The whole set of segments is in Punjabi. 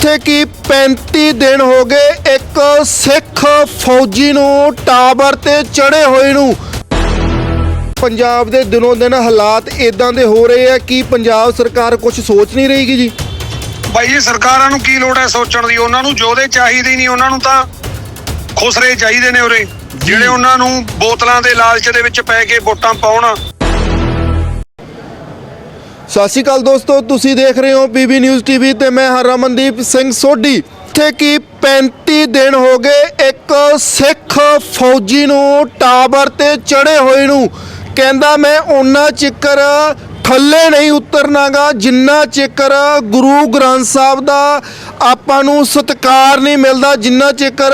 ਜਿੱਥੇ ਕਿ 35 ਦਿਨ ਹੋ ਗਏ ਇੱਕ ਸਿੱਖ ਫੌਜੀ ਨੂੰ ਟਾਵਰ ਤੇ ਚੜੇ ਹੋਏ ਨੂੰ। ਪੰਜਾਬ ਦੇ ਦਿਨੋਂ ਦਿਨ ਹਾਲਾਤ ਇਦਾਂ ਦੇ ਹੋ ਰਹੇ ਆ ਕਿ ਪੰਜਾਬ ਸਰਕਾਰ ਕੁਝ ਸੋਚ ਨਹੀਂ ਰਹੀਗੀ ਜੀ। ਬਾਈ ਜੀ ਸਰਕਾਰਾਂ ਨੂੰ ਕੀ ਲੋੜ ਹੈ ਸੋਚਣ ਦੀ? ਉਹਨਾਂ ਨੂੰ ਜੋਦੇ ਚਾਹੀਦੇ ਨਹੀਂ ਉਹਨਾਂ ਨੂੰ ਤਾਂ ਖੁਸਰੇ ਚਾਹੀਦੇ ਨੇ ਉਰੇ। ਜਿਹੜੇ ਉਹਨਾਂ ਨੂੰ ਬੋਤਲਾਂ ਦੇ ਲਾਲਚ ਦੇ ਵਿੱਚ ਪੈ ਕੇ ਵੋਟਾਂ ਪਾਉਣ। ਸਤਿ ਸ਼੍ਰੀ ਅਕਾਲ ਦੋਸਤੋ, ਤੁਸੀਂ ਦੇਖ ਰਹੇ ਹੋ ਬੀਬੀ ਨਿਊਜ਼ ਟੀਵੀ ਤੇ ਮੈਂ ਹਾਂ ਰਮਨਦੀਪ ਸਿੰਘ ਸੋਢੀ। ਇੱਥੇ ਕਿ 35 ਦਿਨ ਹੋ ਗਏ, ਇੱਕ ਸਿੱਖ ਫੌਜੀ ਨੂੰ ਟਾਵਰ ਤੇ ਚੜੇ ਹੋਏ ਨੂੰ। ਕਹਿੰਦਾ, ਮੈਂ ਉਹਨਾਂ ਚਿੱਕਰ ਥੱਲੇ ਨਹੀਂ ਉਤਰਨਾਗਾ, ਜਿੰਨਾ ਚਿੱਕਰ ਗੁਰੂ ਗ੍ਰੰਥ ਸਾਹਿਬ ਦਾ ਆਪਾਂ ਨੂੰ ਸਤਿਕਾਰ ਨਹੀਂ ਮਿਲਦਾ, ਜਿੰਨਾ ਚਿੱਕਰ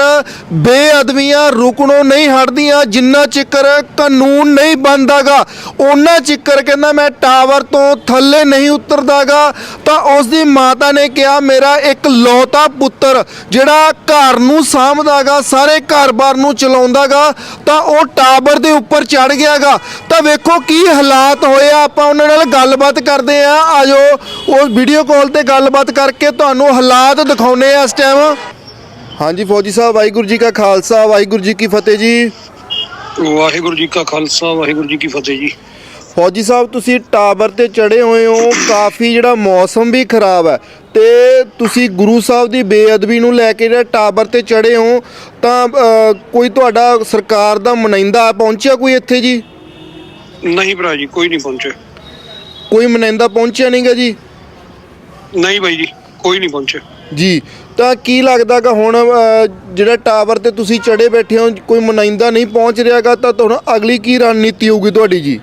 ਬੇਅਦਬੀਆਂ ਰੁਕਣੋਂ ਨਹੀਂ ਹਟਦੀਆਂ, ਜਿੰਨਾ ਚਿੱਕਰ ਕਾਨੂੰਨ ਨਹੀਂ ਬਣਦਾਗਾ ਉਹਨਾਂ ਚਿੱਕਰ ਕਹਿੰਦਾ ਮੈਂ ਟਾਵਰ ਤੋਂ ਥੱਲੇ ਨਹੀਂ ਉਤਰਦਾਗਾ। ਤਾਂ ਉਸ ਦੀ ਮਾਤਾ ਨੇ ਕਿਹਾ, ਮੇਰਾ ਇੱਕ ਲੌਤਾ ਪੁੱਤਰ ਜਿਹੜਾ ਘਰ ਨੂੰ ਸਾਂਭਦਾਗਾ, ਸਾਰੇ ਘਰ-ਬਾਰ ਨੂੰ ਚਲਾਉਂਦਾਗਾ, ਤਾਂ ਉਹ ਟਾਵਰ ਦੇ ਉੱਪਰ ਚੜ ਗਿਆਗਾ। ਤਾਂ ਵੇਖੋ ਕੀ ਹਾਲਾਤ ਹੋਏ ਆ ਆਪਾਂ ਉਹਨਾਂ ਨਾਲ ਗੱਲਬਾਤ ਕਰਦੇ ਆ। ਆਜੋ ਉਸ ਵੀਡੀਓ ਕਾਲ ਤੇ ਗੱਲਬਾਤ ਕਰਕੇ ਤੁਹਾਨੂੰ ਹਾਲਾਤ ਦਿਖਾਉਨੇ ਆ ਇਸ ਟਾਈਮ ਹਾਂਜੀ ਫੌਜੀ ਸਾਹਿਬ ਵਾਹਿਗੁਰੂ ਜੀ ਕਾ ਖਾਲਸਾ ਵਾਹਿਗੁਰੂ ਜੀ ਕੀ ਫਤਿਹ ਜੀ। ਵਾਹਿਗੁਰੂ ਜੀ ਕਾ ਖਾਲਸਾ ਵਾਹਿਗੁਰੂ ਜੀ ਕੀ ਫਤਿਹ ਜੀ। ਫੌਜੀ ਸਾਹਿਬ ਤੁਸੀਂ ਟਾਵਰ ਤੇ ਚੜੇ ਹੋਏ ਹੋ ਕਾਫੀ ਜਿਹੜਾ ਮੌਸਮ ਵੀ ਖਰਾਬ ਹੈ। ਤੇ ਤੁਸੀਂ ਗੁਰੂ ਸਾਹਿਬ ਦੀ ਬੇਅਦਬੀ ਨੂੰ ਲੈ ਕੇ ਜਿਹੜਾ ਟਾਵਰ ਤੇ ਚੜੇ ਹੋ ਤਾਂ ਕੋਈ ਤੁਹਾਡਾ ਸਰਕਾਰ ਦਾ ਨੁਮਾਇੰਦਾ ਪਹੁੰਚਿਆ ਕੋਈ ਇੱਥੇ ਜੀ? ਨਹੀਂ ਭਰਾ ਜੀ ਕੋਈ ਨਹੀਂ ਪਹੁੰਚਿਆ। ਕੋਈ ਨੁਮਾਇੰਦਾ ਪਹੁੰਚਿਆ ਨਹੀਂਗਾ ਜੀ? ਨਹੀਂ ਬਾਈ ਜੀ ਕੋਈ ਨਹੀਂ ਪਹੁੰਚਿਆ। ਜੀ ਤਾਂ ਕੀ ਲੱਗਦਾਗਾ ਹੁਣ ਜਿਹੜਾ ਟਾਵਰ ਤੇ ਤੁਸੀਂ ਚੜੇ ਬੈਠੇ ਹੋ ਕੋਈ ਨੁਮਾਇੰਦਾ ਨਹੀਂ ਪਹੁੰਚ ਰਿਹਾਗਾ ਤਾਂ ਤੁਹਾਨੂੰ ਅਗਲੀ ਕੀ ਰਣਨੀਤੀ ਹੋਊਗੀ ਤੁਹਾਡੀ ਜੀ?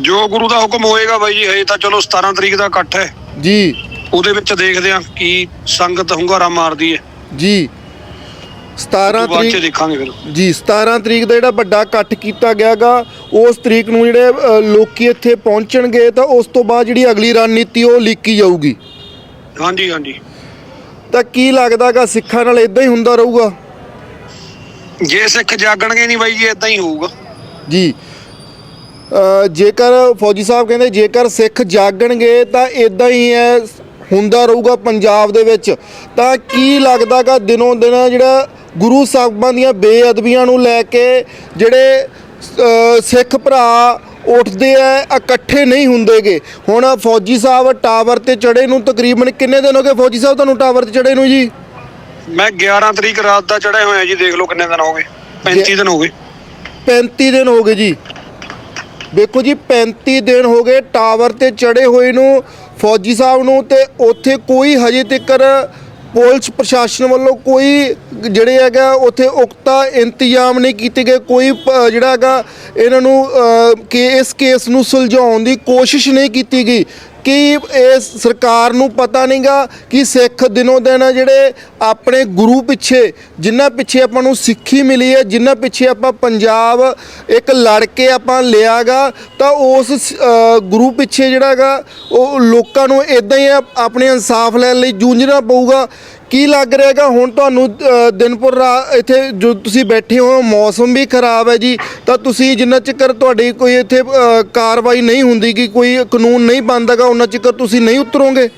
ਜੋ ਗੁਰੂ ਦਾ ਹੁਕਮ ਹੋਏਗਾ ਬਾਈ ਜੀ ਹਜੇ ਤਾਂ ਚਲੋ 17 ਤਰੀਕ ਦਾ ਇਕੱਠ ਹੈ। ਜੀ। ਉਹਦੇ ਵਿੱਚ ਦੇਖਦੇ ਆ ਕੀ ਸੰਗਤ ਹੁੰਗਾਰਾ ਮਾਰਦੀ ਹੈ। ਜੀ। 17 ਬਾਅਦ ਚ ਤਰੀਕ ਦੇਖਾਂਗੇ ਫਿਰ। ਜੀ 17 ਤਰੀਕ ਦਾ ਜਿਹੜਾ ਵੱਡਾ ਇਕੱਠ ਕੀਤਾ ਗਿਆਗਾ ਉਸ ਤਰੀਕ ਨੂੰ ਜਿਹੜੇ ਅ, ਲੋਕੀ ਇੱਥੇ ਪਹੁੰਚਣਗੇ ਤਾਂ ਉਸ ਤੋਂ ਬਾਅਦ ਜਿਹੜੀ ਅਗਲੀ ਰਣਨੀਤੀ ਉਹ ਲੀਕੀ ਜਾਊਗੀ। ਹਾਂਜੀ ਹਾਂਜੀ। ਤਾਂ ਕੀ ਲੱਗਦਾਗਾ ਸਿੱਖਾਂ ਨਾਲ ਇਦਾਂ ਹੀ ਹੁੰਦਾ ਰਹੂਗਾ? ਜੇ ਸਿੱਖ ਜਾਗਣਗੇ ਨਹੀਂ ਬਾਈ ਜੀ ਇਦਾਂ ਹੀ ਹੋਊਗਾ। ਜੀ। ਅ, ਜੇਕਰ ਫੌਜੀ ਸਾਹਿਬ ਕਹਿੰਦੇ ਜੇਕਰ ਸਿੱਖ ਜਾਗਣਗੇ ਤਾਂ ਇਦਾਂ ਹੀ ਹੈ ਹੁੰਦਾ ਰਹੂਗਾ ਪੰਜਾਬ ਦੇ ਵਿੱਚ। ਤਾਂ ਕੀ ਲੱਗਦਾਗਾ ਦਿਨੋਂ ਦਿਨ ਜਿਹੜਾ ਗੁਰੂ ਸਾਹਿਬਾਂ ਦੀਆਂ ਬੇਅਦਬੀਆਂ ਨੂੰ ਲੈ ਕੇ ਜਿਹੜੇ ਸਿੱਖ ਭਰਾ ਉੱਠਦੇ ਆ ਇਕੱਠੇ ਨਹੀਂ ਹੁੰਦੇਗੇ। ਹੁਣ ਫੌਜੀ ਸਾਹਿਬ ਟਾਵਰ ਤੇ ਚੜੇ ਨੂੰ ਤਕਰੀਬਨ ਕਿੰਨੇ ਦਿਨ ਹੋ ਗਏ ਫੌਜੀ ਸਾਹਿਬ ਤੁਹਾਨੂੰ ਟਾਵਰ ਤੇ ਚੜੇ ਨੂੰ ਜੀ? ਮੈਂ 11 ਤਰੀਕ ਰਾਤ ਦਾ ਚੜਿਆ ਹੋਇਆ ਜੀ ਦੇਖ ਲਓ ਕਿੰਨੇ ਦਿਨ ਹੋ ਗਏ। 35 ਦਿਨ ਹੋ ਗਏ। 35 ਦਿਨ ਹੋ ਗਏ ਜੀ। ਵੇਖੋ ਜੀ 35 ਦਿਨ ਹੋ ਗਏ ਟਾਵਰ ਤੇ ਚੜੇ ਹੋਏ ਨੂੰ ਫੌਜੀ ਸਾਹਿਬ ਨੂੰ ਤੇ ਉੱਥੇ ਕੋਈ ਹਜੇ ਤੱਕਰ ਪੁਲਿਸ ਪ੍ਰਸ਼ਾਸਨ ਵੱਲੋਂ ਕੋਈ ਜਿਹੜੇ ਹੈਗਾ ਉੱਥੇ ਉਕਤਾ ਇੰਤਜ਼ਾਮ ਨਹੀਂ ਕੀਤੇ ਗਏ ਕੋਈ ਜਿਹੜਾ ਹੈਗਾ ਇਹਨਾਂ ਨੂੰ ਅ, ਕਿ ਇਸ ਕੇਸ ਨੂੰ ਸੁਲਝਾਉਣ ਦੀ ਕੋਸ਼ਿਸ਼ ਨਹੀਂ ਕੀਤੀ ਗਈ। ਕਿ ਇਹ ਸਰਕਾਰ ਨੂੰ ਪਤਾ ਨਹੀਂਗਾ ਕਿ ਸਿੱਖ ਦਿਨੋਂ ਦਿਨ ਜਿਹੜੇ ਆਪਣੇ ਗੁਰੂ ਪਿੱਛੇ, ਜਿਨ੍ਹਾਂ ਪਿੱਛੇ ਆਪਾਂ ਨੂੰ ਸਿੱਖੀ ਮਿਲੀ ਹੈ, ਜਿਨ੍ਹਾਂ ਪਿੱਛੇ ਆਪਾਂ ਪੰਜਾਬ ਇੱਕ ਲੜ ਕੇ ਆਪਾਂ ਲਿਆਗਾ, ਤਾਂ ਉਸ ਗੁਰੂ ਪਿੱਛੇ ਜਿਹੜਾ ਹੈਗਾ, ਉਹ ਲੋਕਾਂ ਨੂੰ ਇਦਾਂ ਹੀ ਆਪਣੇ ਇਨਸਾਫ ਲੈਣ ਲਈ ਜੂਝਣਾ ਪਊਗਾ। ਕੀ ਲੱਗ ਰਿਹਾ ਹੈਗਾ? ਹੁਣ ਤੁਹਾਨੂੰ ਦਿਨਪੁਰ ਇੱਥੇ ਜੋ ਤੁਸੀਂ ਬੈਠੇ ਹੋ ਮੌਸਮ ਵੀ ਖਰਾਬ ਹੈ ਜੀ ਤਾਂ ਤੁਸੀਂ ਜਿੰਨਾ ਚਿਕਰ ਤੁਹਾਡੀ ਕੋਈ ਇੱਥੇ ਕਾਰਵਾਈ ਨਹੀਂ ਹੁੰਦੀ ਕਿ ਕੋਈ ਕਾਨੂੰਨ ਨਹੀਂ ਬਣਦਾਗਾ ਉਹਨਾਂ ਚਿਕਰ ਤੁਸੀਂ ਨਹੀਂ ਉਤਰੋਗੇ?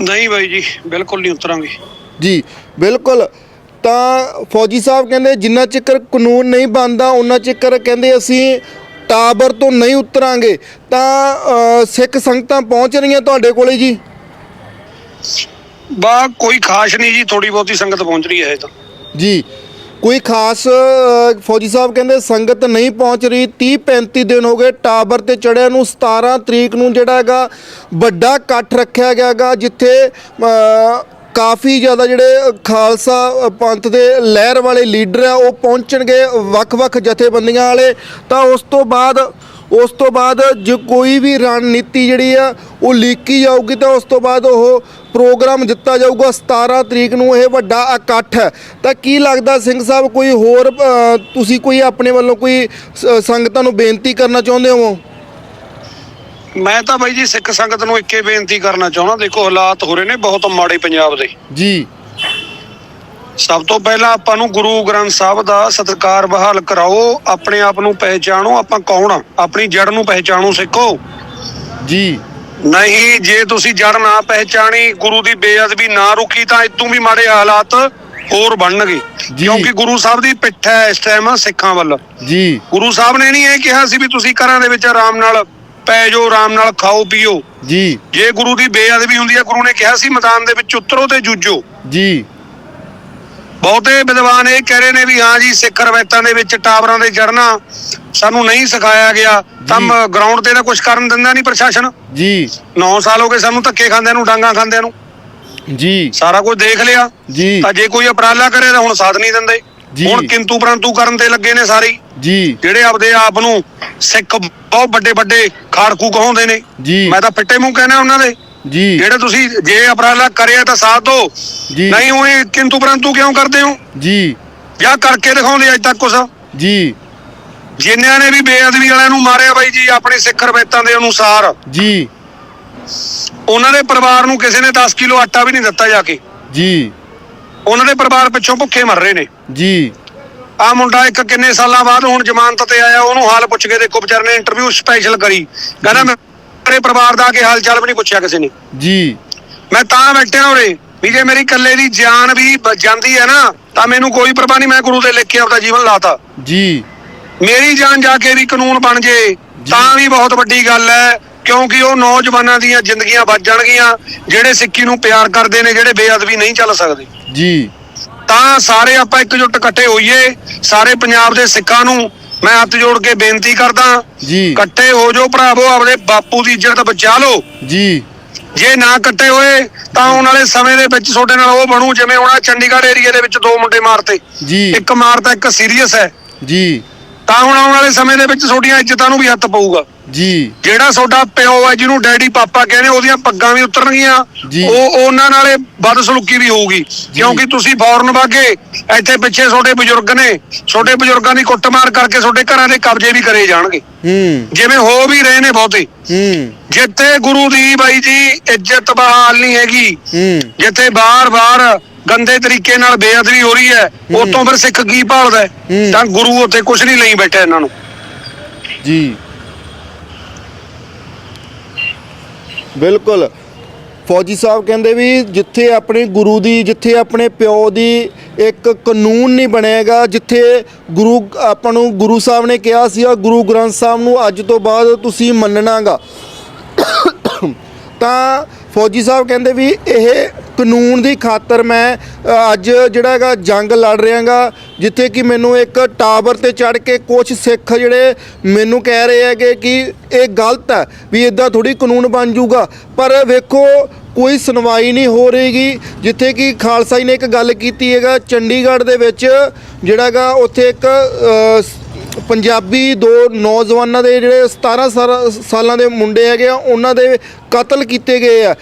ਨਹੀਂ ਬਾਈ ਜੀ ਬਿਲਕੁਲ ਨਹੀਂ ਉਤਰਾਂਗੇ। ਜੀ ਬਿਲਕੁਲ। ਤਾਂ ਫੌਜੀ ਸਾਹਿਬ ਕਹਿੰਦੇ ਜਿੰਨਾ ਚਿਕਰ ਕਾਨੂੰਨ ਨਹੀਂ ਬਣਦਾ ਉਹਨਾਂ ਚਿਕਰ ਕਹਿੰਦੇ ਅਸੀਂ ਟਾਬਰ ਤੋਂ ਨਹੀਂ ਉਤਰਾਂਗੇ। ਤਾਂ ਸਿੱਖ ਸੰਗਤਾਂ ਪਹੁੰਚ ਰਹੀਆਂ ਤੁਹਾਡੇ ਕੋਲੇ ਜੀ? ਬਾ ਕੋਈ ਖਾਸ ਨਹੀਂ ਜੀ ਥੋੜੀ ਬਹੁਤੀ ਸੰਗਤ ਪਹੁੰਚ ਰਹੀ ਹੈ ਇਹ ਤਾਂ। ਜੀ ਕੋਈ ਖਾਸ ਅ, ਫੌਜੀ ਸਾਹਿਬ ਕਹਿੰਦੇ ਸੰਗਤ ਨਹੀਂ ਪਹੁੰਚ ਰਹੀ 30 35 ਦਿਨ ਹੋ ਗਏ ਟਾਵਰ ਤੇ ਚੜਿਆ ਨੂੰ 17 ਤਰੀਕ ਨੂੰ ਜਿਹੜਾ ਹੈਗਾ ਵੱਡਾ ਇਕੱਠ ਰੱਖਿਆ ਗਿਆ ਹੈਗਾ ਜਿੱਥੇ ਅ, ਕਾਫੀ ਜ਼ਿਆਦਾ ਜਿਹੜੇ ਖਾਲਸਾ ਪੰਥ ਦੇ ਲਹਿਰ ਵਾਲੇ ਲੀਡਰ ਆ ਉਹ ਪਹੁੰਚਣਗੇ ਵੱਖ-ਵੱਖ ਜਥੇਬੰਦੀਆਂ ਵਾਲੇ। ਤਾਂ ਉਸ ਤੋਂ ਬਾਅਦ ਉਸ ਤੋਂ ਬਾਅਦ ਜੇ ਕੋਈ ਵੀ ਰਣਨੀਤੀ ਜਿਹੜੀ ਆ ਉਹ ਲੀਕੀ ਜਾਊਗੀ ਤਾਂ ਉਸ ਤੋਂ ਬਾਅਦ ਉਹ ਪ੍ਰੋਗਰਾਮ ਦਿੱਤਾ ਜਾਊਗਾ। 17 ਤਰੀਕ ਨੂੰ ਇਹ ਵੱਡਾ ਇਕੱਠ ਹੈ। ਤਾਂ ਕੀ ਲੱਗਦਾ ਸਿੰਘ ਸਾਹਿਬ ਕੋਈ ਹੋਰ ਤੁਸੀਂ ਕੋਈ ਆਪਣੇ ਵੱਲੋਂ ਕੋਈ ਸੰਗਤਾਂ ਨੂੰ ਬੇਨਤੀ ਕਰਨਾ ਚਾਹੁੰਦੇ ਹੋ? ਮੈਂ ਤਾਂ ਬਾਈ ਜੀ ਸਿੱਖ ਸੰਗਤ ਨੂੰ ਇੱਕੇ ਬੇਨਤੀ ਕਰਨਾ ਚਾਹੁੰਦਾ। ਦੇਖੋ ਹਾਲਾਤ ਹੋ ਰਹੇ ਨੇ ਬਹੁਤ ਮਾੜੇ ਪੰਜਾਬ ਦੇ। ਜੀ। ਸਭ ਤੋਂ ਪਹਿਲਾਂ ਆਪਾਂ ਨੂੰ ਗੁਰੂ ਗ੍ਰੰਥ ਸਾਹਿਬ ਦਾ ਸਤਿਕਾਰ ਬਹਾਲ ਕਰਾਓ ਆਪਣੇ ਆਪ ਨੂੰ ਪਹਿਚਾਣੋ ਆਪਾਂ ਕੌਣ ਆ? ਆਪਣੀ ਜੜ ਨੂੰ ਪਹਿਚਾਣੋ ਸਿੱਖੋ। ਜੀ। ਨਹੀਂ ਜੇ ਤੁਸੀਂ ਜੜ ਨਾ ਪਹਿਚਾਣੀ ਗੁਰੂ ਦੀ ਬੇਅਦਬੀ ਨਾ ਰੁਕੀ ਤਾਂ ਇਤੋਂ ਵੀ ਮਾੜੇ ਹਾਲਾਤ ਹੋਰ ਬਣਨਗੇ। ਕਿਉਂਕਿ ਗੁਰੂ ਸਾਹਿਬ ਦੀ ਪਿੱਠ ਹੈ ਇਸ ਟਾਈਮ ਸਿੱਖਾਂ ਵੱਲ। ਜੀ। ਗੁਰੂ ਸਾਹਿਬ ਨੇ ਨਹੀਂ ਇਹ ਕਿਹਾ ਸੀ ਵੀ ਤੁਸੀਂ ਘਰਾਂ ਦੇ ਵਿੱਚ ਆਰਾਮ ਨਾਲ ਪੈ ਜਾਓ ਆਰਾਮ ਨਾਲ ਖਾਓ ਪੀਓ। ਜੀ। ਜੇ ਗੁਰੂ ਦੀ ਬੇਅਦਬੀ ਹੁੰਦੀ ਹੈ ਗੁਰੂ ਨੇ ਕਿਹਾ ਸੀ ਮੈਦਾਨ ਦੇ ਵਿੱਚ ਉਤਰੋ ਤੇ ਜੂਝੋ। ਜੀ। ਬਹੁਤੇ ਵਿਦਵਾਨ ਇਹ ਕਹਿ ਰਹੇ ਨੇ ਵੀ ਹਾਂ ਜੀ ਸਿੱਖ ਰਵਾਇਤਾਂ ਦੇ ਵਿੱਚ ਟਾਵਰਾਂ ਦੇ ਚੜਨਾ ਸਾਨੂੰ ਨਹੀਂ ਸਿਖਾਇਆ ਗਿਆ। ਤਾਂ। ਗਰਾਊਂਡ ਤੇ ਤਾਂ ਕੁਝ ਕਰਨ ਦਿੰਦਾ ਨਹੀਂ ਪ੍ਰਸ਼ਾਸਨ। ਜੀ। 9 ਸਾਲ ਹੋ ਗਏ ਸਾਨੂੰ ਧੱਕੇ ਖਾਂਦਿਆਂ ਨੂੰ ਡਾਂਗਾ ਖਾਂਦਿਆਂ ਨੂੰ। ਜੀ। ਸਾਰਾ ਕੁਝ ਦੇਖ ਲਿਆ। ਜੀ। ਤਾਂ ਜੇ ਕੋਈ ਅਪਰਾਲਾ ਕਰੇ ਤਾਂ ਹੁਣ ਸਾਥ ਨਹੀਂ ਦਿੰਦੇ। ਹੁਣ ਕਿੰਤੂ ਪਰੰਤੂ ਕਰਨ ਤੇ ਲੱਗੇ ਨੇ ਸਾਰੇ। ਜੀ। ਜਿਹੜੇ ਆਪਦੇ ਆਪ ਨੂੰ ਸਿੱਖ ਬਹੁਤ ਵੱਡੇ ਵੱਡੇ ਖਾੜਕੂ ਕਹਾਉਂਦੇ ਨੇ। ਜੀ। ਮੈਂ ਤਾਂ ਫਿੱਟੇ ਮੂੰਹ ਕਹਿਣਾ ਉਹਨਾਂ ਦੇ। ਜੀ। ਜਿਹੜੇ ਤੁਸੀਂ ਜੇ ਅਪਰਾਲਾ ਕਰਿਆ ਤਾਂ ਸਾਥ ਦਿਓ। ਜੀ। ਨਹੀਂ ਹੋਏ ਕਿੰਤੂ ਪਰੰਤੂ ਕਿਉਂ ਕਰਦੇ ਹੋ? ਜੀ। ਜਾਂ ਕਰਕੇ ਦਿਖਾਉਂਦੇ ਅੱਜ ਤੱਕ ਕੁਛ? ਜੀ। ਜਿਨ੍ਹਾਂ ਨੇ ਵੀ ਬੇਅਦਬੀ ਵਾਲਿਆਂ ਨੂੰ ਮਾਰਿਆ ਬਾਈ ਜੀ ਆਪਣੇ ਸਿੱਖ ਰਵਾਇਤਾਂ ਦੇ ਅਨੁਸਾਰ। ਜੀ। ਉਹਨਾਂ ਦੇ ਪਰਿਵਾਰ ਨੂੰ ਕਿਸੇ ਨੇ 10 ਕਿਲੋ ਆਟਾ ਵੀ ਨਹੀਂ ਦਿੱਤਾ ਜਾ ਕੇ। ਜੀ। ਉਹਨਾਂ ਦੇ ਪਰਿਵਾਰ ਪਿੱਛੋਂ ਭੁੱਖੇ ਮਰ ਰਹੇ ਨੇ। ਜੀ। ਆ ਮੁੰਡਾ ਇੱਕ ਕਿੰਨੇ ਸਾਲਾਂ ਬਾਅਦ ਹੁਣ ਜ਼ਮਾਨਤ ਤੇ ਆਇਆ ਉਹਨੂੰ ਹਾਲ ਪੁੱਛ ਕੇ ਦੇਖੋ ਵਿਚਾਰੇ ਨੇ ਇੰਟਰਵਿਊ ਸਪੈਸ਼ਲ ਕਰੀ। ਕਹਿੰਦਾ ਮੇਰੇ ਪਰਿਵਾਰ ਦਾ ਕੇ ਹਾਲ ਚਾਲ ਵੀ ਨਹੀਂ ਪੁੱਛਿਆ ਕਿਸੇ ਨੇ। ਜੀ। ਮੈਂ ਤਾਂ ਬੈਠਿਆ ਉਰੇ ਵੀ ਜੇ ਮੇਰੀ ਇਕੱਲੇ ਦੀ ਜਾਨ ਵੀ ਜਾਂਦੀ ਹੈ ਨਾ ਤਾਂ ਮੈਨੂੰ ਕੋਈ ਪਰਵਾਹ ਨਹੀਂ ਮੈਂ ਗੁਰੂ ਦੇ ਲਿਖ ਕੇ ਆਪਦਾ ਜੀਵਨ ਲਾਤਾ। ਜੀ। ਮੇਰੀ ਜਾਨ ਜਾ ਕੇ ਵੀ ਕਾਨੂੰਨ ਬਣ ਜੇ ਤਾਂ ਵੀ ਬਹੁਤ ਵੱਡੀ ਗੱਲ ਹੈ ਕਿਉਂਕਿ ਉਹ ਨੌਜਵਾਨਾਂ ਦੀਆਂ ਜ਼ਿੰਦਗੀਆਂ ਬਚ ਜਾਣਗੀਆਂ ਜਿਹੜੇ ਸਿੱਖੀ ਨੂੰ ਪਿਆਰ ਕਰਦੇ ਨੇ ਜਿਹੜੇ ਬੇਅਦਬੀ ਨਹੀਂ ਚੱਲ ਸਕਦੇ। ਜੀ। ਤਾਂ ਸਾਰੇ ਆਪਾਂ ਇਕਜੁੱਟ ਇਕੱਠੇ ਹੋਈਏ ਸਾਰੇ ਪੰਜਾਬ ਦੇ ਸਿੱਖਾਂ ਨੂੰ ਮੈਂ ਹੱਥ ਜੋੜ ਕੇ ਬੇਨਤੀ ਕਰਦਾ ਜੀ। ਇਕੱਠੇ ਹੋ ਜਾਓ ਭਰਾਵੋ ਆਪਦੇ ਬਾਪੂ ਦੀ ਇੱਜ਼ਤ ਬਚਾ ਲਓ। ਜੀ। ਜੇ ਨਾ ਇਕੱਠੇ ਹੋਏ ਤਾਂ ਆਉਣ ਵਾਲੇ ਸਮੇਂ ਦੇ ਵਿੱਚ ਤੁਹਾਡੇ ਨਾਲ ਉਹ ਬਣੂ ਜਿਵੇਂ ਹੁਣ ਆਹ ਚੰਡੀਗੜ੍ਹ ਏਰੀਆ ਦੇ ਵਿੱਚ ਦੋ ਮੁੰਡੇ ਮਾਰਤੇ। ਜੀ। ਇੱਕ ਮਾਰਤਾ ਇੱਕ ਸੀਰੀਅਸ ਹੈ। ਜੀ। ਤਾਂ ਹੁਣ ਆਉਣ ਵਾਲੇ ਸਮੇਂ ਦੇ ਵਿੱਚ ਤੁਹਾਡੀਆਂ ਇੱਜ਼ਤਾਂ ਨੂੰ ਵੀ ਹੱਥ ਪਊਗਾ। ਜੀ। ਜਿਹੜਾ ਤੁਹਾਡਾ ਪਿਓ ਹੈ ਜਿਹਨੂੰ ਡੈਡੀ ਪਾਪਾ ਕਹਿੰਦੇ ਉਹਦੀਆਂ ਪੱਗਾਂ ਵੀ ਉਤਰਨਗੀਆਂ। ਜੀ। ਉਹ ਉਹਨਾਂ ਨਾਲੇ ਬਦਸਲੂਕੀ ਵੀ ਹੋਊਗੀ। ਕਿਉਂਕਿ ਤੁਸੀਂ ਫੌਰਨ ਵਾਗੇ ਇੱਥੇ ਪਿੱਛੇ ਤੁਹਾਡੇ ਬਜ਼ੁਰਗ ਨੇ। ਤੁਹਾਡੇ ਬਜ਼ੁਰਗਾਂ ਦੀ ਕੁੱਟਮਾਰ ਕਰਕੇ ਤੁਹਾਡੇ ਘਰਾਂ ਦੇ ਕਬਜ਼ੇ ਵੀ ਕਰੇ ਜਾਣਗੇ। ਹੂੰ। ਜਿਵੇਂ ਹੋ ਵੀ ਰਹੇ ਨੇ ਬਹੁਤੇ। ਹੂੰ। ਜਿੱਥੇ ਗੁਰੂ ਦੀ ਬਾਈ ਜੀ ਇੱਜ਼ਤ ਬਹਾਲ ਨਹੀਂ ਹੈਗੀ ਹੂੰ। ਜਿੱਥੇ ਬਾਰ-ਬਾਰ ਗੰਦੇ ਤਰੀਕੇ ਨਾਲ ਬੇਅਦਬੀ ਹੋ ਰਹੀ ਹੈ ਉਤੋਂ ਫਿਰ ਸਿੱਖ ਕੀ ਭਾਲਦਾ ਹੈ? ਹੂੰ। ਤਾਂ ਗੁਰੂ ਉੱਥੇ ਕੁਝ ਨਹੀਂ ਲਈ ਬੈਠਾ ਇਹਨਾਂ ਨੂੰ। ਜੀ। ਬਿਲਕੁਲ। ਫੌਜੀ ਸਾਹਿਬ ਕਹਿੰਦੇ ਵੀ ਜਿੱਥੇ ਆਪਣੇ ਗੁਰੂ ਦੀ, ਜਿੱਥੇ ਆਪਣੇ ਪਿਓ ਦੀ ਇੱਕ ਕਾਨੂੰਨ ਨਹੀਂ ਬਣੇਗਾ, ਜਿੱਥੇ ਗੁਰੂ, ਆਪਾਂ ਨੂੰ ਗੁਰੂ ਸਾਹਿਬ ਨੇ ਕਿਹਾ ਸੀ ਗੁਰੂ ਗ੍ਰੰਥ ਸਾਹਿਬ ਨੂੰ ਅੱਜ ਤੋਂ ਬਾਅਦ ਤੁਸੀਂ ਮੰਨਣਾਗਾ। ਤਾਂ ਫੌਜੀ ਸਾਹਿਬ ਕਹਿੰਦੇ ਵੀ ਇਹ ਕਾਨੂੰਨ ਦੀ ਖਾਤਰ ਮੈਂ ਅੱਜ ਜਿਹੜਾ ਹੈਗਾ ਜੰਗ ਲੜ ਰਿਹਾਗਾ, ਜਿੱਥੇ ਕਿ ਮੈਨੂੰ ਇੱਕ ਟਾਵਰ ਤੇ ਚੜ ਕੇ ਕੁਝ ਸਿੱਖ ਜਿਹੜੇ ਮੈਨੂੰ ਕਹਿ ਰਹੇ ਹੈਗੇ ਕਿ ਇਹ ਗਲਤ ਹੈ, ਵੀ ਇਦਾਂ ਥੋੜੀ ਕਾਨੂੰਨ ਬਣ ਜਾਊਗਾ। ਪਰ ਵੇਖੋ, ਕੋਈ ਸੁਣਵਾਈ ਨਹੀਂ ਹੋ ਰਹੀਗੀ। ਜਿੱਥੇ ਕਿ ਖਾਲਸਾ ਜੀ ਨੇ ਇੱਕ ਗੱਲ ਕੀਤੀ ਹੈਗਾ, ਚੰਡੀਗੜ੍ਹ ਦੇ ਵਿੱਚ ਜਿਹੜਾ ਹੈਗਾ, ਉੱਥੇ ਇੱਕ ਪੰਜਾਬੀ ਦੋ ਨੌਜਵਾਨਾਂ ਦੇ ਜਿਹੜੇ 17 ਸਾਰਾ- ਸਾਲਾਂ ਦੇ ਮੁੰਡੇ ਹੈਗੇ ਆ, ਉਹਨਾਂ ਦੇ ਕਤਲ ਕੀਤੇ ਗਏ ਆ।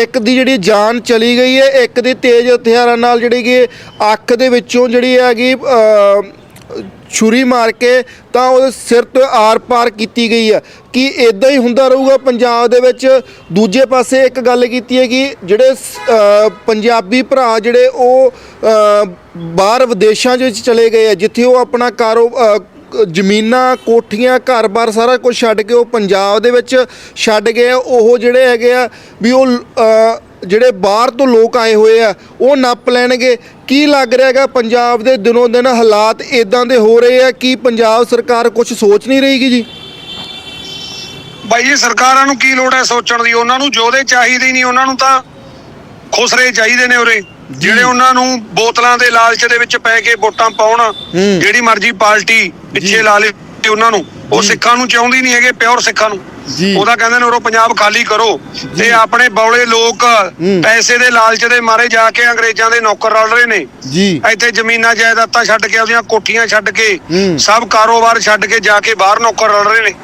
ਇੱਕ ਦੀ ਜਿਹੜੀ ਜਾਨ ਚਲੀ ਗਈ ਹੈ, ਇੱਕ ਦੀ ਤੇਜ਼ ਹਥਿਆਰਾਂ ਨਾਲ ਜਿਹੜੀ ਕਿ ਅੱਖ ਦੇ ਵਿੱਚੋਂ ਜਿਹੜੀ ਹੈਗੀ ਛੁਰੀ ਮਾਰ ਕੇ ਤਾਂ ਉਹਦੇ ਸਿਰ ਤੋਂ ਆਰ-ਪਾਰ ਕੀਤੀ ਗਈ ਆ। ਕਿ ਇਦਾਂ ਹੀ ਹੁੰਦਾ ਰਹੂਗਾ ਪੰਜਾਬ ਦੇ ਵਿੱਚ? ਦੂਜੇ ਪਾਸੇ ਇੱਕ ਗੱਲ ਕੀਤੀ ਹੈ ਕਿ ਜਿਹੜੇ ਪੰਜਾਬੀ ਭਰਾ ਜਿਹੜੇ ਉਹ ਬਾਹਰ ਵਿਦੇਸ਼ਾਂ ਦੇ ਵਿੱਚ ਚਲੇ ਗਏ ਆ, ਜਿੱਥੇ ਉਹ ਆਪਣਾ ਕਾਰੋ ਜ਼ਮੀਨਾਂ, ਕੋਠੀਆਂ, ਘਰ-ਬਾਰ ਸਾਰਾ ਕੁਝ ਛੱਡ ਕੇ ਉਹ ਪੰਜਾਬ ਦੇ ਵਿੱਚ ਛੱਡ ਗਏ ਉਹ ਜਿਹੜੇ ਹੈਗੇ ਆ ਵੀ ਉਹ ਜਿਹੜੇ ਬਾਹਰ ਤੋਂ ਲੋਕ ਆਏ ਹੋਏ ਆ, ਉਹ ਨੱਪ ਲੈਣਗੇ। ਕੀ ਲੱਗ ਰਿਹਾ ਹੈਗਾ ਪੰਜਾਬ ਦੇ ਦਿਨੋਂ ਦਿਨ ਹਾਲਾਤ ਇਦਾਂ ਦੇ ਹੋ ਰਹੇ ਆ? ਕੀ ਪੰਜਾਬ ਸਰਕਾਰ ਕੁਝ ਸੋਚ ਨਹੀਂ ਰਹੀਗੀ ਜੀ? ਬਾਈ ਜੀ, ਸਰਕਾਰਾਂ ਨੂੰ ਕੀ ਲੋੜ ਹੈ ਸੋਚਣ ਦੀ? ਉਹਨਾਂ ਨੂੰ ਜੋਦੇ ਚਾਹੀਦੇ ਨਹੀਂ, ਉਹਨਾਂ ਨੂੰ ਤਾਂ ਖੁਸਰੇ ਚਾਹੀਦੇ ਨੇ ਉਰੇ। ਜਿਹੜੇ ਉਹਨਾਂ ਨੂੰ ਬੋਤਲਾਂ ਦੇ ਲਾਲਚ ਦੇ ਵਿੱਚ ਪੈ ਕੇ ਵੋਟਾਂ ਪਾਉਣ ਜਿਹੜੀ ਮਰਜ਼ੀ ਪਾਰਟੀ। ਪਿੱਛੇ ਲਾ ਲੇ ਉਹਨਾਂ ਨੂੰ ਉਹ। ਸਿੱਖਾਂ ਨੂੰ ਚਾਹੁੰਦੀ ਨਹੀਂ ਹੈਗੇ ਪਿਓਰ ਸਿੱਖਾਂ ਨੂੰ ਜੀ। ਉਹਦਾ ਕਹਿੰਦੇ ਨੇ ਉਰੋਂ ਪੰਜਾਬ ਖਾਲੀ ਕਰੋ। ਤੇ ਆਪਣੇ ਬੌਲੇ ਲੋਕ। ਪੈਸੇ ਦੇ ਲਾਲਚ ਦੇ ਮਾਰੇ ਜਾ ਕੇ ਅੰਗਰੇਜ਼ਾਂ ਦੇ ਨੌਕਰ ਰਲ ਰਹੇ ਨੇ। ਜੀ। ਇੱਥੇ ਜ਼ਮੀਨਾਂ ਜਾਇਦਾਦਾਂ ਛੱਡ ਕੇ ਉਹਦੀਆਂ ਕੋਠੀਆਂ ਛੱਡ ਕੇ। ਸਭ ਕਾਰੋਬਾਰ ਛੱਡ ਕੇ ਜਾ ਕੇ ਬਾਹਰ ਨੌਕਰ ਰਲ ਰਹੇ ਨੇ।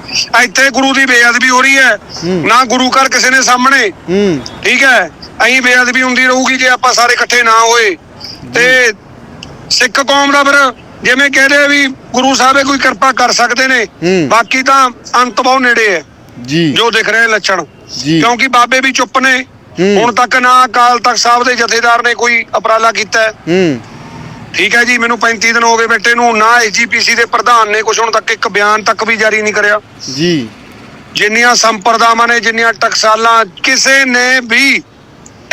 ਇੱਥੇ ਗੁਰੂ ਦੀ ਬੇਅਦਬੀ ਹੋ ਰਹੀ ਹੈ। ਨਾ ਗੁਰੂ ਘਰ ਕਿਸੇ ਨੇ ਸਾਹਮਣੇ। ਠੀਕ ਹੈ? ਅਹੀਂ ਬੇਅਦਬੀ ਹੁੰਦੀ ਰਹੂਗੀ ਜੇ ਆਪਾਂ ਸਾਰੇ ਇਕੱਠੇ ਨਾ ਹੋਏ। ਤੇ ਸਿੱਖ ਕੌਮ ਦਾ ਫਿਰ ਜਿਵੇਂ ਕਹਿੰਦੇ ਵੀ ਗੁਰੂ ਸਾਹਿਬ ਕੋਈ ਕਿਰਪਾ ਕਰ ਸਕਦੇ ਨੇ। ਬਾਕੀ ਤਾਂ ਅੰਤ ਬਹੁਤ ਨੇੜੇ ਹੈ। ਜੀ। ਜੋ ਦਿਖ ਰਹੇ ਲੱਛਣ। ਜੀ। ਕਿਉਂਕਿ ਬਾਬੇ ਵੀ ਚੁੱਪ ਨੇ। ਹੁਣ ਤੱਕ ਨਾ ਅਕਾਲ ਤਖਤ ਸਾਹਿਬ ਦੇ ਜਥੇਦਾਰ ਨੇ ਕੋਈ ਉਪਰਾਲਾ ਕੀਤਾ। ਹੈ। ਹੂੰ ਠੀਕ ਹੈ ਜੀ ਮੈਨੂੰ 35 ਦਿਨ ਹੋ ਗਏ ਬੈਠੇ ਨੂੰ। ਨਾ ਐਸਜੀਪੀਸੀ ਦੇ ਪ੍ਰਧਾਨ ਨੇ ਕੁਝ ਹੁਣ ਤੱਕ ਇੱਕ ਬਿਆਨ ਤੱਕ ਵੀ ਜਾਰੀ ਨਹੀਂ ਕਰਿਆ। ਜੀ। ਜਿੰਨੀਆਂ ਸੰਪਰਦਾਵਾਂ ਨੇ ਜਿੰਨੀਆਂ ਟਕਸਾਲਾਂ ਕਿਸੇ ਨੇ ਵੀ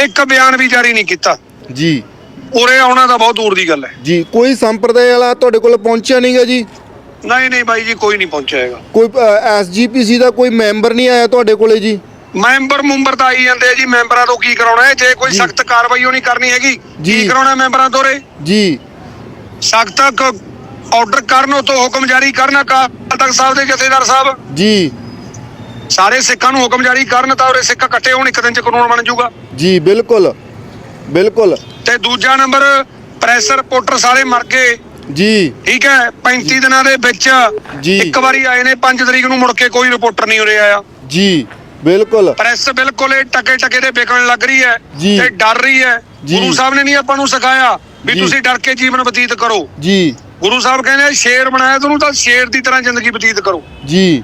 ਇੱਕ ਬਿਆਨ ਵੀ ਜਾਰੀ ਨਹੀਂ ਕੀਤਾ। ਜੀ। ਉਰੇ ਆਉਣਾ ਤਾਂ ਬਹੁਤ ਦੂਰ ਦੀ ਗੱਲ ਹੈ। ਜੀ ਕੋਈ ਸੰਪਰਦਾਇ ਵਾਲਾ ਤੁਹਾਡੇ ਕੋਲ ਪਹੁੰਚਿਆ ਨਹੀਂਗਾ ਜੀ? ਨਹੀਂ ਨਹੀਂ ਬਾਈ ਜੀ ਕੋਈ ਨਹੀਂ ਪਹੁੰਚਿਆ ਹੈਗਾ। ਕੋਈ ਐਸਜੀਪੀਸੀ ਦਾ ਕੋਈ ਮੈਂਬਰ ਨਹੀਂ ਆਇਆ ਤੁਹਾਡੇ ਕੋਲੇ ਜੀ? ਮੈਂਬਰ ਮੁੰਬਰ ਤਾਂ ਆਈ ਜਾਂਦੇ ਆ ਜੀ ਮੈਂਬਰਾਂ ਤੋਂ ਕੀ ਕਰਾਉਣਾ ਹੈ? ਜੇ ਕੋਈ। ਸਖਤ ਕਾਰਵਾਈ ਨਹੀਂ ਕਰਨੀ ਹੈਗੀ। ਕੀ ਕਰਾਉਣਾ ਮੈਂਬਰਾਂ ਤੋਂ ਰੇ ਜੀ। ਸਖਤ ਆਰਡਰ ਕਰਨ ਤੋਂ ਹੁਕਮ ਜਾਰੀ ਕਰਨ ਅਕਾਲ ਤਖਤ ਸਾਹਿਬ ਦੇ ਜਥੇਦਾਰ ਸਾਹਿਬ। ਜੀ। ਸਾਰੇ ਸਿੱਖਾਂ ਨੂੰ ਹੁਕਮ ਜਾਰੀ ਕਰਨ ਤਾਂ ਉਰੇ ਸਿੱਖ ਇਕੱਠੇ ਹੋਣ ਇੱਕ ਦਿਨ ਚ ਕਾਨੂੰਨ ਬਣ ਜਾਊਗਾ। ਜੀ ਬਿਲਕੁਲ ਬਿਲਕੁਲ। ਤੇ ਦੂਜਾ ਨੰਬਰ ਪ੍ਰੈਸ ਰਿਪੋਰਟਰ ਸਾਰੇ ਮਰ ਗਏ। ਜੀ। ਠੀਕ ਹੈ 35 ਦਿਨਾਂ ਦੇ ਵਿੱਚ ਜੀ। ਇੱਕ ਵਾਰੀ ਆਏ ਨੇ 5 ਤਰੀਕ ਨੂੰ ਮੁੜ ਕੇ ਕੋਈ ਰਿਪੋਰਟਰ ਨਹੀਂ ਉਰੇ ਆਇਆ। ਜੀ ਬਿਲਕੁਲ। ਪ੍ਰੈਸ ਬਿਲਕੁਲ ਇਹ ਟਕੇ ਟਕੇ ਦੇ ਵਿਕਣ ਲੱਗ ਰਹੀ ਹੈ ਜੀ। ਤੇ ਡਰ ਰਹੀ ਹੈ। ਜੀ। ਗੁਰੂ ਸਾਹਿਬ ਨੇ ਨਹੀਂ ਆਪਾਂ ਨੂੰ ਸਿਖਾਇਆ ਵੀ ਜੀ। ਤੁਸੀਂ ਡਰ ਕੇ ਜੀਵਨ ਬਤੀਤ ਕਰੋ। ਜੀ। ਗੁਰੂ ਸਾਹਿਬ ਕਹਿੰਦੇ ਸ਼ੇਰ ਬਣਾਇਆ ਤੁਹਾਨੂੰ ਤਾਂ ਸ਼ੇਰ ਦੀ ਤਰ੍ਹਾਂ ਜ਼ਿੰਦਗੀ ਬਤੀਤ ਕਰੋ। ਜੀ।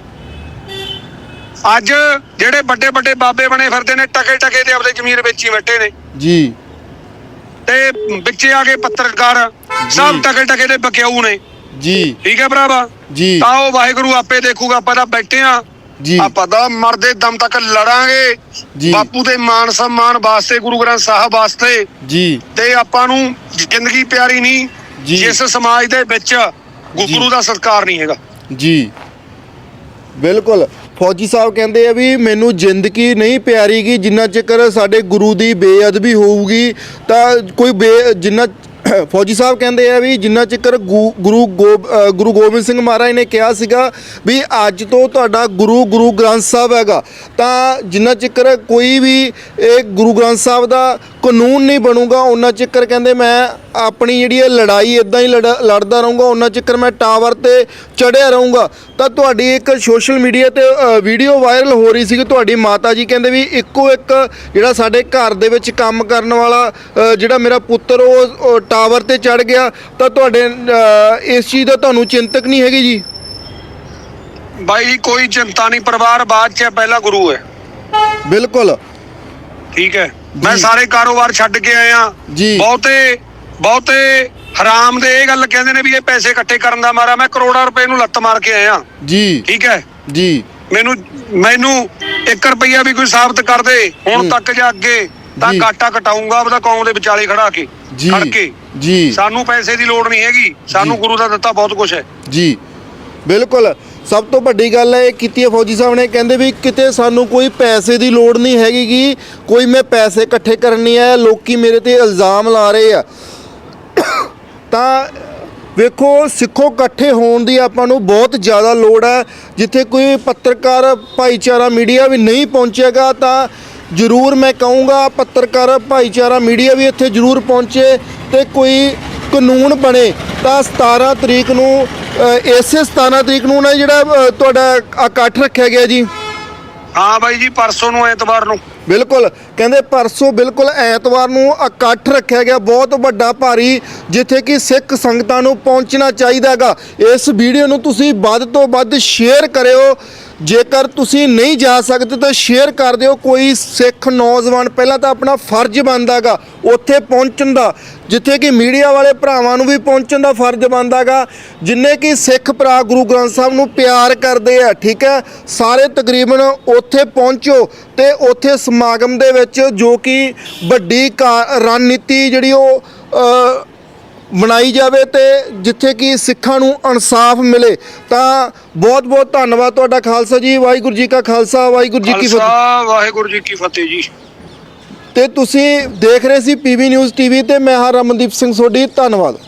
ਅੱਜ ਜਿਹੜੇ ਵੱਡੇ ਵੱਡੇ ਬਾਬੇ ਬਣੇ ਫਿਰਦੇ ਨੇ ਟਕੇ ਟਕੇ ਤੇ ਆਪਦੇ ਜ਼ਮੀਰ ਵੇਚੀ ਬੈਠੇ ਨੇ। ਜੀ। ਤੇ ਵਿੱਚੇ ਆ ਕੇ ਪੱਤਰਕਾਰ ਸਭ ਟਕੇ ਟਕੇ ਦੇ ਬਕਿਆਊ ਨੇ। ਜੀ। ਠੀਕ ਹੈ ਭਰਾਵਾ? ਜੀ। ਤਾਂ ਉਹ ਵਾਹਿਗੁਰੂ ਆਪੇ ਦੇਖੂਗਾ ਆਪਾਂ ਤਾਂ ਬੈਠੇ ਆ ਜੀ। ਆਪਾਂ ਤਾਂ ਮਰਦੇ ਦਮ ਤੱਕ ਲੜਾਂਗੇ। ਜੀ। ਬਾਪੂ ਦੇ ਮਾਨ ਸਨਮਾਨ ਵਾਸਤੇ ਗੁਰੂ ਗ੍ਰੰਥ ਸਾਹਿਬ ਵਾਸਤੇ। ਜੀ। ਤੇ ਆਪਾਂ ਨੂੰ ਜ਼ਿੰਦਗੀ ਪਿਆਰੀ ਨਹੀਂ ਜੀ। ਜਿਸ ਸਮਾਜ ਦੇ ਵਿੱਚ ਗੁਰੂ ਦਾ ਸਤਕਾਰ ਨਹੀਂ ਹੈਗਾ। ਜੀ। ਬਿਲਕੁਲ। ਫੌਜੀ ਸਾਹਿਬ ਕਹਿੰਦੇ ਆ ਵੀ ਮੈਨੂੰ ਜ਼ਿੰਦਗੀ ਨਹੀਂ ਪਿਆਰੀਗੀ ਜਿੰਨਾ ਚਿਰ ਸਾਡੇ ਗੁਰੂ ਦੀ ਬੇਅਦਬੀ ਹੋਊਗੀ ਤਾਂ ਕੋਈ ਜਿੰਨਾ ਫੌਜੀ ਸਾਹਿਬ ਕਹਿੰਦੇ ਆ ਵੀ ਜਿੰਨਾ ਚਿਰ ਗੁ- ਗੁਰੂ ਗੋਬ- ਗੁਰੂ ਗੋਬਿੰਦ ਸਿੰਘ ਮਹਾਰਾਜ ਨੇ ਕਿਹਾ ਸੀਗਾ ਵੀ ਅੱਜ ਤੋਂ ਤੁਹਾਡਾ ਗੁਰੂ ਗੁਰੂ ਗ੍ਰੰਥ ਸਾਹਿਬ ਹੈਗਾ, ਤਾਂ ਜਿੰਨਾ ਚਿਰ ਕੋਈ ਵੀ ਇਹ ਗੁਰੂ ਗ੍ਰੰਥ ਸਾਹਿਬ ਦਾ ਕਾਨੂੰਨ ਨਹੀਂ ਬਣੂਗਾ ਉਹਨਾਂ ਚਿਰ ਕਹਿੰਦੇ ਮੈਂ ਆਪਣੀ ਜਿਹੜੀ ਇਹ ਲੜਾਈ ਇਦਾਂ ਹੀ ਲੜ- ਲੜਦਾ ਰਹੂੰਗਾ ਉਹਨਾਂ ਚਿਰ ਮੈਂ ਟਾਵਰ ਤੇ ਚੜਿਆ ਰਹੂੰਗਾ। ਤਾਂ ਤੁਹਾਡੀ ਇੱਕ ਸੋਸ਼ਲ ਮੀਡੀਆ ਤੇ ਵੀਡੀਓ ਵਾਇਰਲ ਹੋ ਰਹੀ ਸੀ ਕਿ ਤੁਹਾਡੀ ਮਾਤਾ ਜੀ ਕਹਿੰਦੇ ਵੀ ਇੱਕੋ ਇੱਕ ਜਿਹੜਾ ਸਾਡੇ ਘਰ ਦੇ ਵਿੱਚ ਕੰਮ ਕਰਨ ਵਾਲਾ ਜਿਹੜਾ ਮੇਰਾ ਪੁੱਤਰ ਉਹ ਟਾਵਰ ਤੇ ਚੜ ਗਿਆ। ਤਾਂ ਤੁਹਾਡੇ ਇਸ ਚੀਜ਼ ਦਾ ਤੁਹਾਨੂੰ ਚਿੰਤਕ ਨਹੀਂ ਹੈਗੀ ਜੀ? ਬਾਈ ਕੋਈ ਚਿੰਤਾ ਨਹੀਂ ਪਰਿਵਾਰ ਬਾਅਦ ਚ ਪਹਿਲਾ ਗੁਰੂ ਹੈ। ਬਿਲਕੁਲ। ਠੀਕ ਹੈ? ਮੈਂ। ਸਾਰੇ ਕਾਰੋਬਾਰ ਛੱਡ ਕੇ ਆਇਆ। ਬਹੁਤੇ ਬਹੁਤੇ ਹਰਾਮ ਦੇ ਇਹ ਗੱਲ ਕਹਿੰਦੇ ਨੇ ਵੀ ਇਹ ਪੈਸੇ ਇਕੱਠੇ ਕਰਨ ਦਾ ਮਾਰਾ। ਮੈਂ ਕਰੋੜਾਂ ਰੁਪਏ ਨੂੰ ਲੱਤ ਮਾਰ ਕੇ ਆਇਆ। ਜੀ। ਠੀਕ ਹੈ? ਜੀ। ਮੈਨੂੰ ਮੈਨੂੰ 1 ਰੁਪਈਆ ਵੀ ਕੋਈ ਸਾਬਤ ਕਰ ਦੇ। ਹੁਣ। ਤੱਕ ਜਾਂ ਅੱਗੇ ਤਾਂ ਜੀ। ਕਾਟਾ ਕਟਾਉਂਗਾ ਆਪਦਾ ਕੌਮ ਦੇ ਵਿਚਾਲੇ ਖੜਾ ਕੇ। ਖੜ ਕੇ। ਜੀ। ਸਾਨੂੰ ਪੈਸੇ ਦੀ ਲੋੜ ਨਹੀਂ ਹੈਗੀ। ਸਾਨੂੰ। ਗੁਰੂ ਦਾ ਦਿੱਤਾ ਬਹੁਤ ਕੁਝ ਹੈ। ਜੀ। ਬਿਲਕੁਲ। ਸਭ ਤੋਂ ਵੱਡੀ ਗੱਲ ਹੈ, ਇਹ ਕੀਤੀ ਹੈ ਫੌਜੀ ਸਾਹਿਬ ਨੇ, ਕਹਿੰਦੇ ਵੀ ਕਿਤੇ ਸਾਨੂੰ ਕੋਈ ਪੈਸੇ ਦੀ ਲੋੜ ਨਹੀਂ ਹੈਗੀ ਗੀ, ਕੋਈ ਮੈਂ ਪੈਸੇ ਇਕੱਠੇ ਕਰਨ ਹੈ ਆਇਆ, ਲੋਕੀ ਮੇਰੇ ਤੇ ਇਲਜ਼ਾਮ ਲਾ ਰਹੇ ਆ। ਤਾਂ ਵੇਖੋ, ਸਿੱਖੋ ਇਕੱਠੇ ਹੋਣ ਦੀ ਆਪਾਂ ਨੂੰ ਬਹੁਤ ਜ਼ਿਆਦਾ ਲੋੜ ਹੈ, ਜਿੱਥੇ ਕੋਈ ਪੱਤਰਕਾਰ, ਭਾਈਚਾਰਾ ਮੀਡੀਆ ਵੀ ਨਹੀਂ ਪਹੁੰਚੇਗਾ, ਤਾਂ ਜ਼ਰੂਰ ਮੈਂ ਕਹੂੰਗਾ, ਪੱਤਰਕਾਰ, ਭਾਈਚਾਰਾ ਮੀਡੀਆ ਵੀ ਇੱਥੇ ਜ਼ਰੂਰ ਪਹੁੰਚੇ ਤੇ ਕੋਈ ਕਾਨੂੰਨ ਬਣੇ। ਤਾਂ 17 ਤਰੀਕ ਨੂੰ ਇਸੇ 17 ਤਰੀਕ ਨੂੰ ਨਾ ਜਿਹੜਾ ਤੁਹਾਡਾ ਇਕੱਠ ਰੱਖਿਆ ਗਿਆ ਜੀ। ਹਾਂ ਬਾਈ ਜੀ ਪਰਸੋਂ ਨੂੰ ਐਤਵਾਰ ਨੂੰ। ਬਿਲਕੁਲ। ਕਹਿੰਦੇ ਪਰਸੋਂ ਬਿਲਕੁਲ ਐਤਵਾਰ ਨੂੰ ਇਕੱਠ ਰੱਖਿਆ ਗਿਆ ਬਹੁਤ ਵੱਡਾ ਭਾਰੀ ਜਿੱਥੇ ਕਿ ਸਿੱਖ ਸੰਗਤਾਂ ਨੂੰ ਪਹੁੰਚਣਾ ਚਾਹੀਦਾ ਹੈਗਾ ਇਸ ਵੀਡੀਓ ਨੂੰ ਤੁਸੀਂ ਵੱਧ ਤੋਂ ਵੱਧ ਸ਼ੇਅਰ ਕਰਿਓ। ਜੇਕਰ ਤੁਸੀਂ ਨਹੀਂ ਜਾ ਸਕਦੇ ਤਾਂ ਸ਼ੇਅਰ ਕਰ ਦਿਓ। ਕੋਈ ਸਿੱਖ ਨੌਜਵਾਨ ਪਹਿਲਾਂ ਤਾਂ ਆਪਣਾ ਫਰਜ਼ ਬਣਦਾ ਹੈਗਾ ਉੱਥੇ ਪਹੁੰਚਣ ਦਾ। ਜਿੱਥੇ ਕਿ ਮੀਡੀਆ ਵਾਲੇ ਭਰਾਵਾਂ ਨੂੰ ਵੀ ਪਹੁੰਚਣ ਦਾ ਫਰਜ਼ ਬਣਦਾ ਹੈਗਾ ਜਿੰਨੇ ਕਿ ਸਿੱਖ ਭਰਾ ਗੁਰੂ ਗ੍ਰੰਥ ਸਾਹਿਬ ਨੂੰ ਪਿਆਰ ਕਰਦੇ ਆ ਠੀਕ ਹੈ? ਸਾਰੇ ਤਕਰੀਬਨ ਉੱਥੇ ਪਹੁੰਚੋ ਤੇ ਉੱਥੇ ਸਮਾਗਮ ਦੇ ਵਿੱਚ ਜੋ ਕਿ ਵੱਡੀ ਰਣਨੀਤੀ ਜਿਹੜੀ ਉਹ ਬਣਾਈ ਜਾਵੇ ਤੇ ਜਿੱਥੇ ਕਿ ਸਿੱਖਾਂ ਨੂੰ ਇਨਸਾਫ ਮਿਲੇ ਤਾਂ ਬਹੁਤ ਬਹੁਤ ਧੰਨਵਾਦ ਤੁਹਾਡਾ ਖਾਲਸਾ ਜੀ ਵਾਹਿਗੁਰੂ ਜੀ ਕਾ ਖਾਲਸਾ ਵਾਹਿਗੁਰੂ ਜੀ ਕੀ ਫਤਿਹ। ਵਾਹਿਗੁਰੂ ਜੀ ਕੀ ਫਤਿਹ ਜੀ। ਤੇ ਤੁਸੀਂ ਦੇਖ ਰਹੇ ਸੀ ਪੀਵੀ ਨਿਊਜ਼ ਟੀਵੀ ਤੇ ਮੈਂ ਹਾਂ ਰਮਨਦੀਪ ਸਿੰਘ ਸੋਢੀ, ਧੰਨਵਾਦ।